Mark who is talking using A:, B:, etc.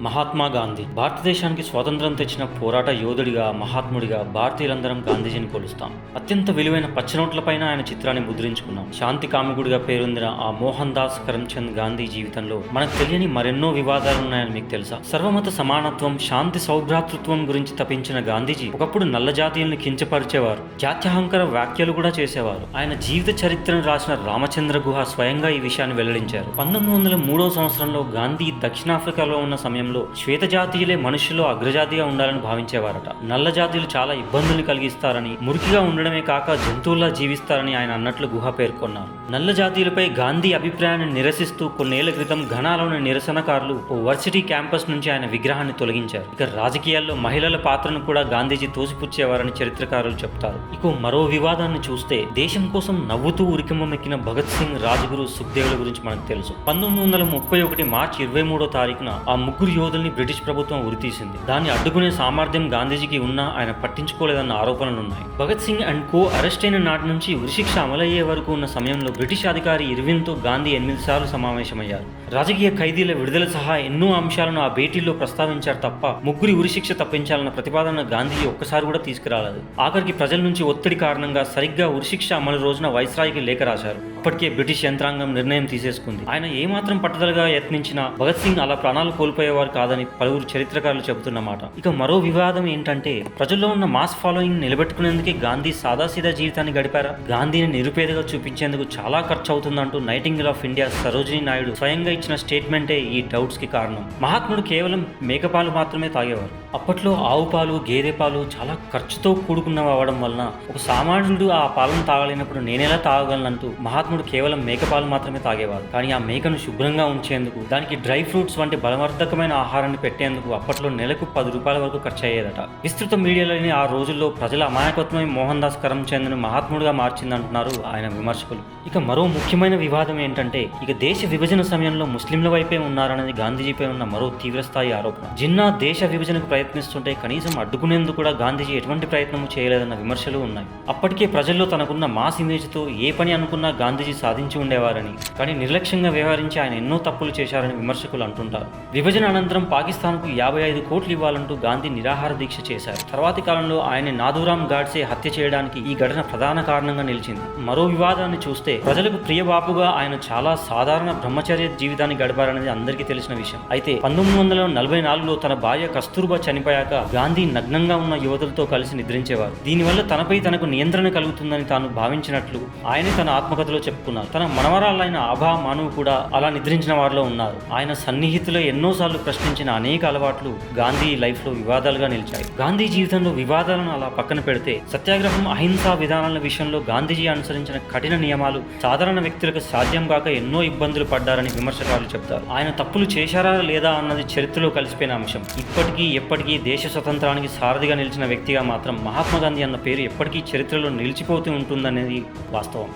A: మహాత్మా గాంధీ. భారతదేశానికి స్వాతంత్రం తెచ్చిన పోరాట యోధుడిగా మహాత్ముడిగా భారతీయులందరం గాంధీజీని కొలుస్తాం. అత్యంత విలువైన పచ్చనోట్లపైన ఆయన చిత్రాన్ని ముద్రించుకున్నాం. శాంతి కామికుడిగా పేరొందిన ఆ మోహన్ దాస్ కరమ్చంద్ గాంధీ జీవితంలో మనకు తెలియని మరెన్నో వివాదాలు ఉన్నాయని మీకు తెలుసా? సర్వమత సమానత్వం శాంతి సౌభ్రాతృత్వం గురించి తపించిన గాంధీజీ ఒకప్పుడు నల్ల జాతీయుల్ని కించపరిచేవారు. జాత్యహంకర వ్యాఖ్యలు కూడా చేసేవారు. ఆయన జీవిత చరిత్రను రాసిన రామచంద్ర గుహ స్వయంగా ఈ విషయాన్ని వెల్లడించారు. పంతొమ్మిది వందల మూడో సంవత్సరంలో గాంధీ దక్షిణాఫ్రికాలో ఉన్న సమయం సమయంలో శ్వేతజాతీయులే మనుషుల్లో అగ్రజాతిగా ఉండాలని భావించేవారట. నల్ల జాతీయులు చాలా ఇబ్బందుల్ని కలిగిస్తారని మురికిగా ఉండడమే కాక జంతువుల్లా జీవిస్తారని ఆయన అన్నట్లు గుహ పేర్కొన్నారు. నల్ల జాతీయులపై గాంధీ అభిప్రాయాన్ని నిరసిస్తూ కొన్నేళ్ళ క్రితం ఘనాలోని నిరసనకారులు ఓ వర్సిటీ క్యాంపస్ నుంచి ఆయన విగ్రహాన్ని తొలగించారు. ఇక రాజకీయాల్లో మహిళల పాత్రను కూడా గాంధీజీ తోసిపుచ్చేవారని చరిత్రకారులు చెప్తారు. ఇక మరో వివాదాన్ని చూస్తే దేశం కోసం నవ్వుతూ ఉరికిమ్మెక్కిన భగత్ సింగ్ రాజ్గురు సుఖ్దేవుల గురించి మనకు తెలుసు. పంతొమ్మిది వందల ముప్పై ఒకటి మార్చి ఇరవై మూడో తారీఖున ఆ ముగ్గురు యోధుల్ని బ్రిటిష్ ప్రభుత్వం ఉరితీసింది. దాన్ని అడ్డుకునే సామర్థ్యం గాంధీజీకి ఉన్నా ఆయన పట్టించుకోలేదన్న ఆరోపణలున్నాయి. Bhagat Singh and co arrest అయిన నాటి నుంచి ఉరిశిక్ష అమలయ్యే వరకు ఉన్న సమయంలో బ్రిటిష్ అధికారి ఇర్విన్తో గాంధీ ఎనిమిది సార్లు సమావేశమయ్యారు. రాజకీయ ఖైదీల విడుదల సహా ఎన్నో అంశాలను ఆ భేటీలో ప్రస్తావించారు తప్ప ముగ్గురి ఉరిశిక్ష తప్పించాలన్న ప్రతిపాదన గాంధీ ఒక్కసారి కూడా తీసుకురాలేదు. ఆఖరికి ప్రజల నుంచి ఒత్తిడి కారణంగా సరిగ్గా ఉరిశిక్ష అమలు రోజున వైస్రాయికి లేఖ రాశారు. అప్పటికే బ్రిటిష్ యంత్రాంగం నిర్ణయం తీసేసుకుంది. ఆయన ఏమాత్రం పట్టుదలగా యత్నించినా భగత్ సింగ్ అలా ప్రాణాలు కోల్పోయేవారు కాదని పలువురు చరిత్రకారులు చెబుతున్నమాట. ఇక మరో వివాదం ఏంటంటే ప్రజల్లో ఉన్న మాస్ ఫాలోయింగ్ నిలబెట్టుకునేందుకే గాంధీ సాదాసీదా జీవితాన్ని గడిపారా? గాంధీని నిరుపేదగా చూపించేందుకు చాలా ఖర్చు అవుతుందంటూ nightingale of India Sarojini Naidu స్వయంగా ఇచ్చిన స్టేట్మెంటే ఈ డౌట్స్కి కారణం. మహాత్ముడు కేవలం మేకపాలు మాత్రమే తాగేవారు. అప్పట్లో ఆవు పాలు గేదె పాలు చాలా ఖర్చుతో కూడుకున్నవి అవ్వడం వలన ఒక సామాన్యుడు ఆ పాలను తాగలేనప్పుడు నేనెలా తాగగలనంటూ మహాత్ముడు కేవలం మేకపాలు మాత్రమే తాగేవారు. కానీ ఆ మేకను శుభ్రంగా ఉంచేందుకు దానికి డ్రై ఫ్రూట్స్ వంటి బలవర్ధకమైన ఆహారాన్ని పెట్టేందుకు అప్పట్లో నెలకు పది రూపాయల వరకు ఖర్చు అయ్యేదట విస్తృత మీడియాలోని ఆ రోజుల్లో ప్రజల అమాయకత్వమే మోహన్ దాస్ కరమ్చంద్ను మహాత్ముడుగా మార్చిందంటున్నారు ఆయన విమర్శకులు. ఇక మరో ముఖ్యమైన వివాదం ఏంటంటే ఇక దేశ విభజన సమయంలో ముస్లింల వైపే ఉన్నారనేది గాంధీజీపై ఉన్న మరో తీవ్రస్థాయి ఆరోపణ. జిన్నా దేశ విభజనకు ప్రయత్నిస్తుంటే కనీసం అడ్డుకునేందుకు కూడా గాంధీజీ ఎటువంటి ప్రయత్నము చేయలేదన్న విమర్శలు ఉన్నాయి. అప్పటికే ప్రజల్లో తనకున్న మాస్ ఇమేజ్తో ఏ పని అనుకున్నా గాంధీజీ సాధించి ఉండేవారని కానీ నిర్లక్ష్యంగా వ్యవహరించి ఆయన ఎన్నో తప్పులు చేశారని విమర్శకులు అంటుంటారు. విభజన అనంతరం పాకిస్తాన్కు యాభై ఐదు కోట్లు ఇవ్వాలంటూ గాంధీ నిరాహార దీక్ష చేశారు. తర్వాతి కాలంలో ఆయన నాథురామ్ గాడ్సే హత్య చేయడానికి ఈ ఘటన ప్రధాన కారణంగా నిలిచింది. మరో వివాదాన్ని చూస్తే ప్రజలకు ప్రియబాపుగా ఆయన చాలా సాధారణ బ్రహ్మచర్య జీవితాన్ని గడిపారనేది అందరికీ తెలిసిన విషయం. అయితే పంతొమ్మిది వందల నలభై నాలుగులో తన భార్య కస్తూర్బా చనిపోయాక గాంధీ నగ్నంగా ఉన్న యువతులతో కలిసి నిద్రించేవారు. దీనివల్ల తనపై తనకు నియంత్రణ కలుగుతుందని తాను భావించినట్లు ఆయనే తన ఆత్మకథలో చెప్పుకున్నారు. తన మనవరాలైన ఆభా మానువు కూడా అలా నిద్రించిన వారిలో ఉన్నారు. ఆయన సన్నిహితులు ఎన్నోసార్లు ప్రశ్నించిన అనేక అలవాట్లు గాంధీ లైఫ్లో వివాదాలుగా నిలిచాయి. గాంధీ జీవితంలో వివాదాలను అలా పక్కన పెడితే సత్యాగ్రహం అహింసా విధానాల విషయంలో గాంధీజీ అనుసరించిన కఠిన నియమాలు సాధారణ వ్యక్తులకు సాధ్యం కాక ఎన్నో ఇబ్బందులు పడ్డారని విమర్శకాలు చెప్తారు ఆయన తప్పులు చేశారా లేదా అన్నది చరిత్రలో కలిసిపోయిన అంశం. ఇప్పటికీ ఎప్పటి ఎప్పటికీ దేశ స్వతంత్రానికి సారథిగా నిలిచిన వ్యక్తిగా మాత్రం మహాత్మా గాంధీ అన్న పేరు ఎప్పటికీ చరిత్రలో నిలిచిపోతూ ఉంటుందనేది వాస్తవం.